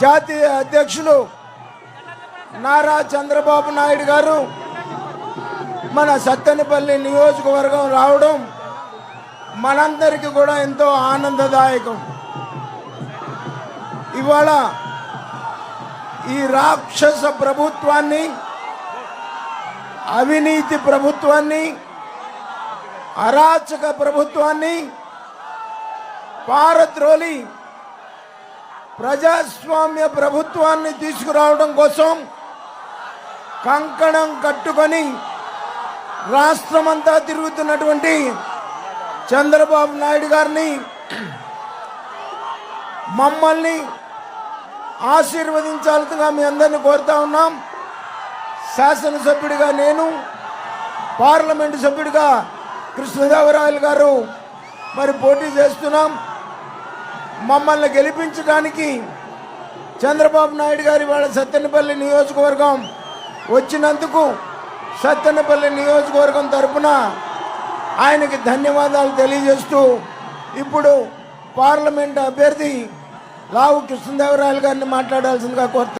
జాతీయ అధ్యక్షులు నారా చంద్రబాబు నాయుడు గారు మన సత్తెనపల్లి నియోజకవర్గం రావడం మనందరికీ కూడా ఎంతో ఆనందదాయకం. ఇవాళ ఈ రాక్షస ప్రభుత్వాన్ని అవినీతి ప్రభుత్వాన్ని అరాచక ప్రభుత్వాన్ని పారద్రోలి ప్రజాస్వామ్య ప్రభుత్వాన్ని తీసుకురావడం కోసం కంకణం కట్టుకొని రాష్ట్రమంతా తిరుగుతున్నటువంటి చంద్రబాబు నాయుడు గారిని మమ్మల్ని ఆశీర్వదించాల్సిందిగా మీ అందరిని కోరుతా ఉన్నాం. శాసనసభ్యుడిగా నేను పార్లమెంటు సభ్యుడిగా కృష్ణదేవరాయలు గారు మరి పోటీ చేస్తున్నాం. మమ్మల్ని గెలిపించడానికి చంద్రబాబు నాయుడు గారి వాళ్ళ సత్తెనపల్లి నియోజకవర్గం వచ్చినందుకు సత్తెనపల్లి నియోజకవర్గం తరపున ఆయనకి ధన్యవాదాలు తెలియజేస్తూ ఇప్పుడు పార్లమెంట్ అభ్యర్థి లావు కృష్ణదేవరాయలు గారిని మాట్లాడాల్సిందిగా కోరుతాను